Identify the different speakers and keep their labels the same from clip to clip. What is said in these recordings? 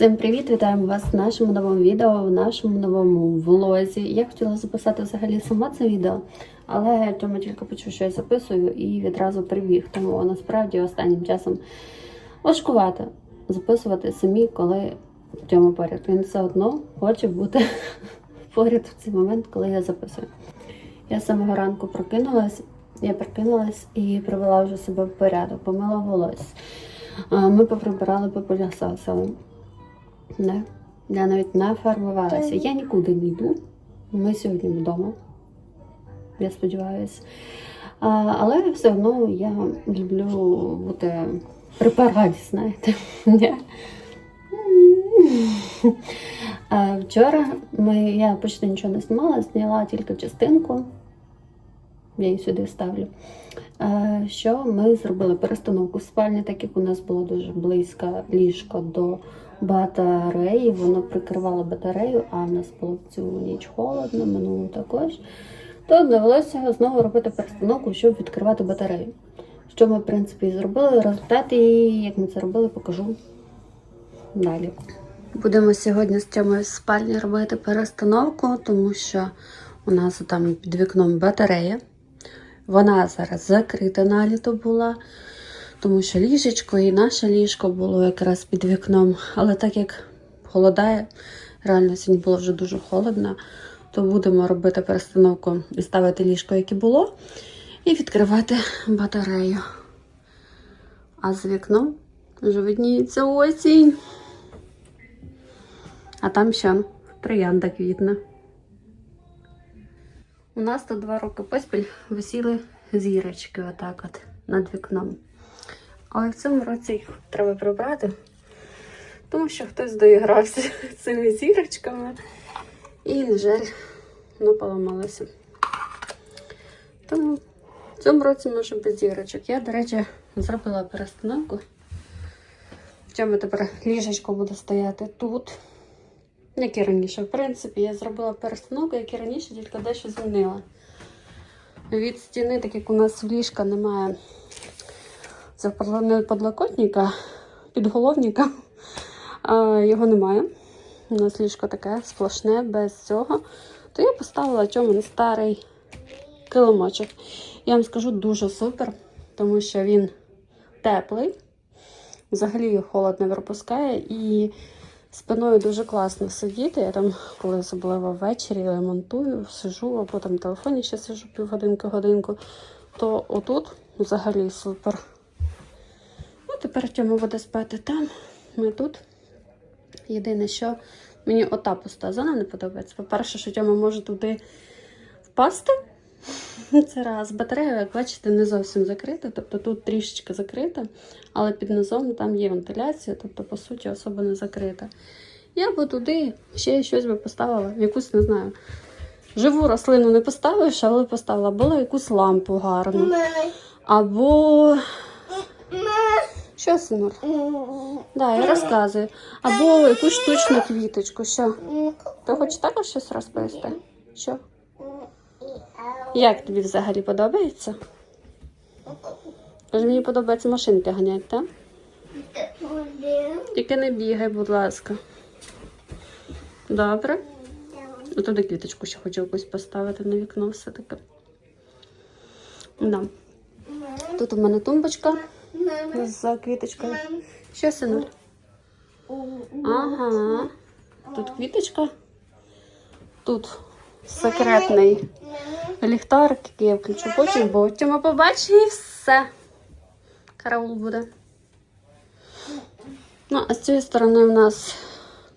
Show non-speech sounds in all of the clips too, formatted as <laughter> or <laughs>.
Speaker 1: Всім привіт! Вітаємо вас в нашому новому відео, в нашому новому влозі. Я хотіла записати взагалі сама це відео, але Тьома тільки почув, що я записую, і відразу прибіг. Тому насправді останнім часом важкувато записувати самі, коли Тьома поряд. Він все одно хоче бути <laughs> поряд в цей момент, коли я записую. Я з самого ранку прокинулась, я прокинулась і привела вже себе в порядок, помила волосся. Ми поприбирали, попилясосили. Не. Я навіть не фарбувалася. Я нікуди не йду. Ми сьогодні вдома. Я сподіваюся. А, але все одно я люблю бути при параді, знаєте. А, Вчора ми, я почти нічого не знімала, зняла тільки частинку. Я її сюди вставлю. Е, Що ми зробили перестановку в спальні, так як у нас було дуже близько ліжко до батареї, воно прикривало батарею, а в нас було цю ніч холодно, минуло також. То довелося знову робити перестановку, щоб відкривати батарею. Що ми, в принципі, і зробили. Результат, і як ми це робили, покажу далі. Будемо сьогодні з в спальні робити перестановку, тому що у нас там під вікном батарея. Вона зараз закрита наліто була, тому що ліжечко і наше ліжко було якраз під вікном. Але так як холодає, реально сьогодні було вже дуже холодно, то будемо робити перестановку і ставити ліжко, яке було, і відкривати батарею. А з вікном вже видніється осінь. А там ще троянда квітне. У нас тут два роки поспіль висіли зірочки отак от над вікном. Але в цьому році їх треба прибрати, тому що хтось доігрався <laughs> цими зірочками. І, на жаль, воно поламалося. Тому в цьому році може без зірочок. Я, до речі, зробила перестановку. Чому тепер ліжечко буде стояти тут. Як і раніше. В принципі, я зробила перестановку, як і раніше, тільки дещо змінила. Від стіни, так як у нас ліжка немає цього не подлокотника, підголовника, а, його немає. У нас ліжко таке сплошне, без цього. То я поставила на старий килимочок. Я вам скажу дуже супер, тому що він теплий, взагалі холод не пропускає і спиною дуже класно сидіти. Я там, коли особливо ввечері монтую, сижу, або там в телефоні ще сижу півгодинки-годинку, то отут взагалі супер. Тепер Тьома буде спати там, ми тут. Єдине, що мені ота пуста зона не подобається. По-перше, що Тьома може туди впасти. <laughs> Це раз. Батарея, як бачите, не зовсім закрита. Тобто тут трішечки закрита, але під низом там є вентиляція, тобто, по суті, особо не закрита. Я би туди ще щось би поставила, якусь, не знаю. Живу рослину не поставиш, але поставила була якусь лампу гарну. Або. Що, синур? Да, я розказую. Або якусь штучну квіточку. Що? Ти хочеш також щось розповісти? Що? Як тобі взагалі подобається? Тож мені подобається машинки ганяти, так? Тільки не бігай, будь ласка. Добре. Туди квіточку ще хочу якусь поставити на вікно все-таки. Да. Тут у мене тумбочка з квіточкою. Що, синуль? Ага. Тут квіточка. Тут секретний ліхтарик, який я включу потім, бо Тьома побачить і все. Караул буде. Ну, а з цієї сторони в нас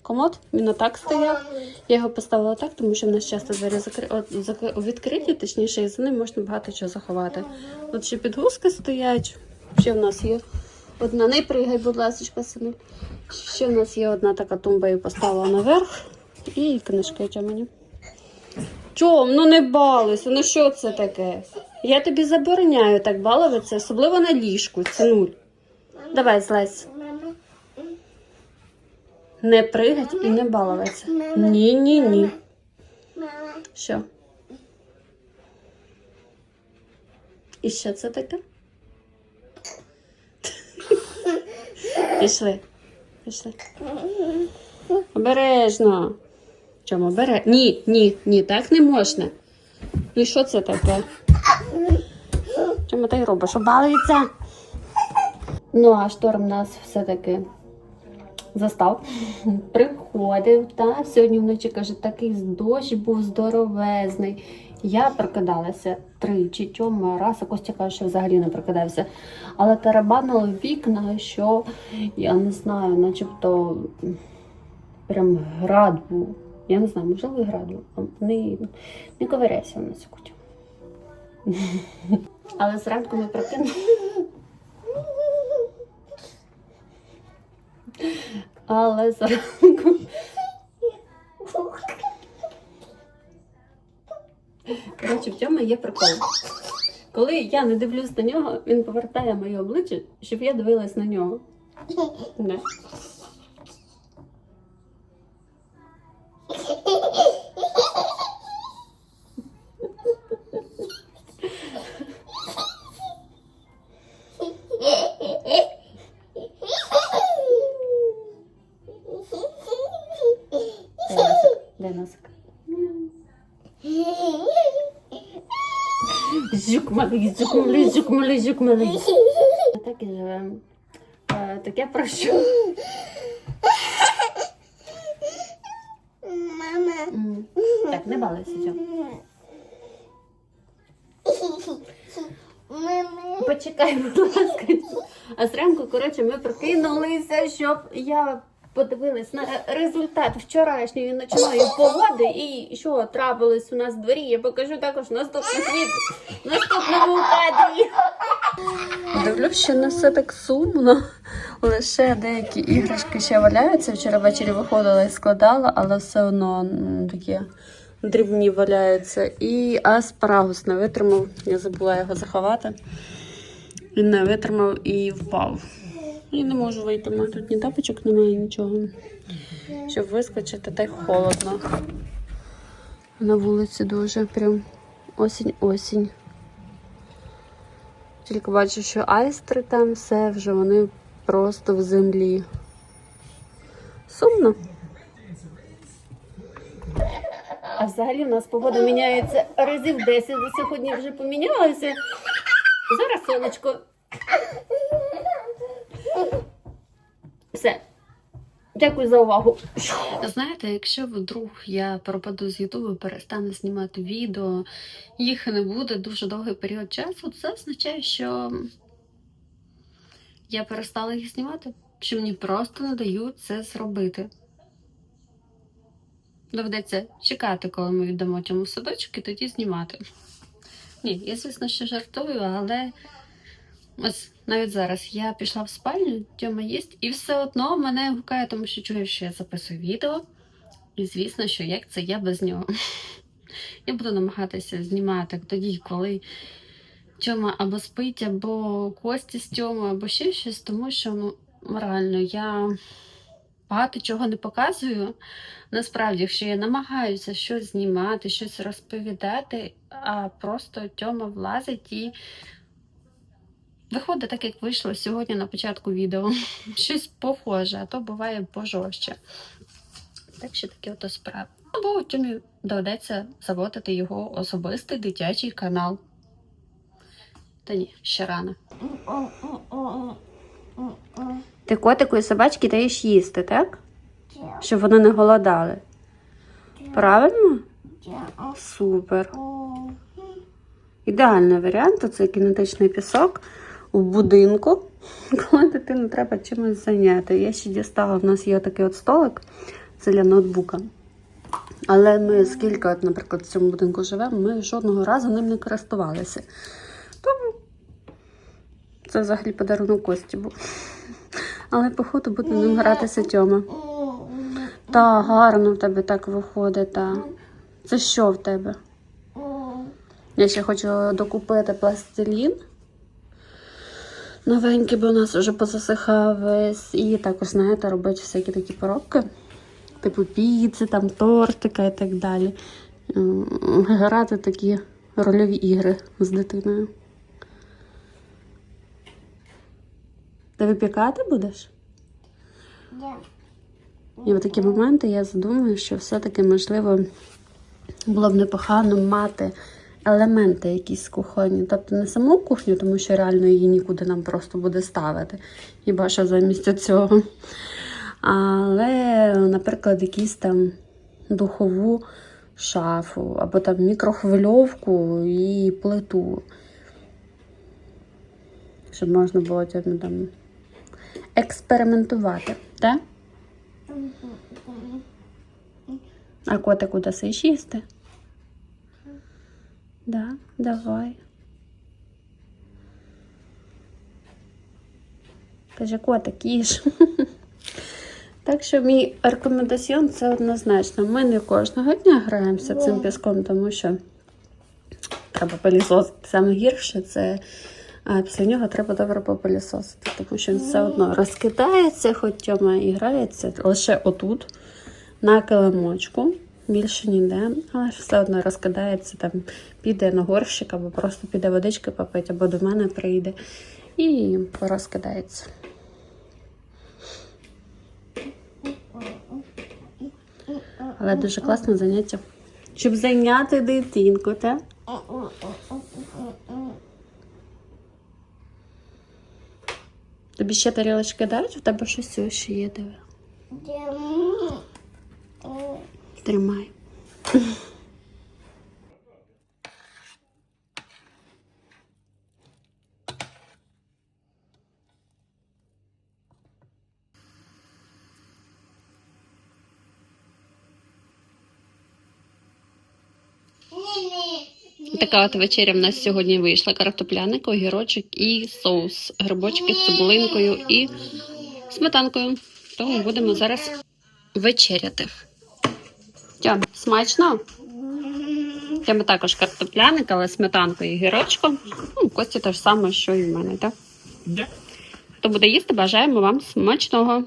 Speaker 1: комод, він отак стояв. Я його поставила так, тому що в нас часто двері закри... От, закри... відкриті, точніше, і за ним можна багато чого заховати. Тут ще підгузки стоять. Ще в нас є одна. Не пригай, будь ласка, сину. Ще в нас є одна така тумба, я поставила наверх. І книжки тямані. Чом, ну не балуйся, ну що це таке? Я тобі забороняю так балуватися, особливо на ліжку, це нуль. Давай, злазь. Не пригать і не балуватися. Ні, ні, ні. Що? І що це таке? Пішли. Пішли. Обережно. Чому бере? Ні, ні, ні, так не можна. Ну що це таке? Чому ти робиш? Обалується? Ну, а шторм нас все-таки застав. Приходив, та сьогодні вночі каже, такий дощ був здоровезний. Я прокидалася тричі, тьома раз, а Костя каже, що взагалі не прокидався. Але тарабанило вікна, що я не знаю, начебто прям град був. Я не знаю, можливо, і град був. Не, не ковиряйся на секунду. <laughs> Але зранку ми прокинули. Але зранку. Коротше, в цьому є прикол. Коли я не дивлюсь на нього, він повертає моє обличчя, щоб я дивилась на нього. Не. Дай носик. Жук малий, жук малий, жук малий, жук малий. <laughs> Так і живемо. Е, Так я прошу.
Speaker 2: Мама.
Speaker 1: М. Так, не Тьом.
Speaker 2: Мама.
Speaker 1: Почекай, будь ласка. А зранку, коротше, ми прокинулися, щоб я подивилась на результат вчорашньої ночної погоди і що трапилось у нас в дворі. Я покажу також наступний світ в наступному кадрі. Дивлюсь, що не все так сумно. Лише деякі іграшки ще валяються. Вчора ввечері виходила і складала, але все одно такі дрібні валяються. І аспарагус не витримав. Я забула його заховати. Він не витримав і впав. І не можу вийти. У мене тут ні тапочок немає, нічого. Щоб вискочити, та й холодно. На вулиці дуже прям осінь-осінь. Тільки бачу, що айстри там все вже вони просто в землі. Сумно. А взагалі в нас погода міняється разів 10. За сьогодні вже помінялася. Зараз сонечко. Все. Дякую за увагу. Знаєте, якщо вдруг я пропаду з Ютубу, перестану знімати відео, їх не буде дуже довгий період часу, це означає, що я перестала їх знімати, що мені просто не дають це зробити. Доведеться чекати, коли ми віддамо цьому садочок, і тоді знімати. Ні, я, звісно, що жартую, але ось навіть зараз я пішла в спальню, Тьома їсть, і все одно мене гукає, тому що чую, що я записую відео. І звісно, що як це я без нього. <laughs> Я буду намагатися знімати тоді, коли Тьома або спить, або Кості з Тьомою, або ще щось, тому що ну, реально я багато чого не показую. Насправді, якщо я намагаюся щось знімати, щось розповідати, а просто Тьома влазить і виходить так, як вийшло сьогодні на початку відео. <laughs> Щось похоже, а то буває пожорстче. Так що такі ото справи. Або Тьомі доведеться заводити його особистий дитячий канал. Та ні, ще рано. Ти котику і собачки даєш їсти, так? Щоб вони не голодали. Правильно? Супер. Ідеальний варіант це кінетичний пісок в будинку, <laughs> коли дитину треба чимось зайняти. Я ще дістала, в нас є такий от столик, це для ноутбука. Але ми скільки, от, наприклад, в цьому будинку живемо, ми жодного разу ним не користувалися. Тому це взагалі подарунок Кості був. Але, походу, буде ним гратися Тьома. Та, гарно в тебе так виходить, та. Це що в тебе? Я ще хочу докупити пластилін. Новенький, бо у нас вже позасихав весь. І також, знаєте, робити всякі такі поробки. Типу піци, там, тортика і так далі. Грати такі рольові ігри з дитиною. Ти випікати будеш? І в такі моменти я задумую, що все-таки можливо було б непогано мати елементи якісь кухонні. Тобто не саму кухню, тому що реально її нікуди нам просто буде ставити. Хіба що замість цього. Але, наприклад, якісь там духову шафу, або там мікрохвильовку і плиту. Щоб можна було там експериментувати, так? А котику дасиш їсти? Да, давай. Каже, котик, їж. <laughs> Так що мій рекомендаціон це однозначно. Ми не кожного дня граємося цим піском, тому що треба пилісосити. Саме гірше це а після нього треба добре попилісосити, тому що він все одно розкидається, хоч Тьома і грається лише отут, на килимочку, більше ніде, але ж все одно розкидається, там піде на горщик, або просто піде водички попити, або до мене прийде і порозкидається. Але дуже класне заняття. Щоб зайняти дитинку, так? Тобі ще тарілочки дають? У тебе щось ще є, диви. Тримай. Така от вечеря в нас сьогодні вийшла. Картопляник, огірочок і соус. Грибочки з цибулинкою і сметанкою. Тому будемо зараз вечеряти. Тьом, смачно? Тьома також картопляник, але сметанкою і гірочком. Ну, Кості те ж саме, що і в мене, так?
Speaker 2: Да.
Speaker 1: Хто буде їсти, бажаємо вам смачного.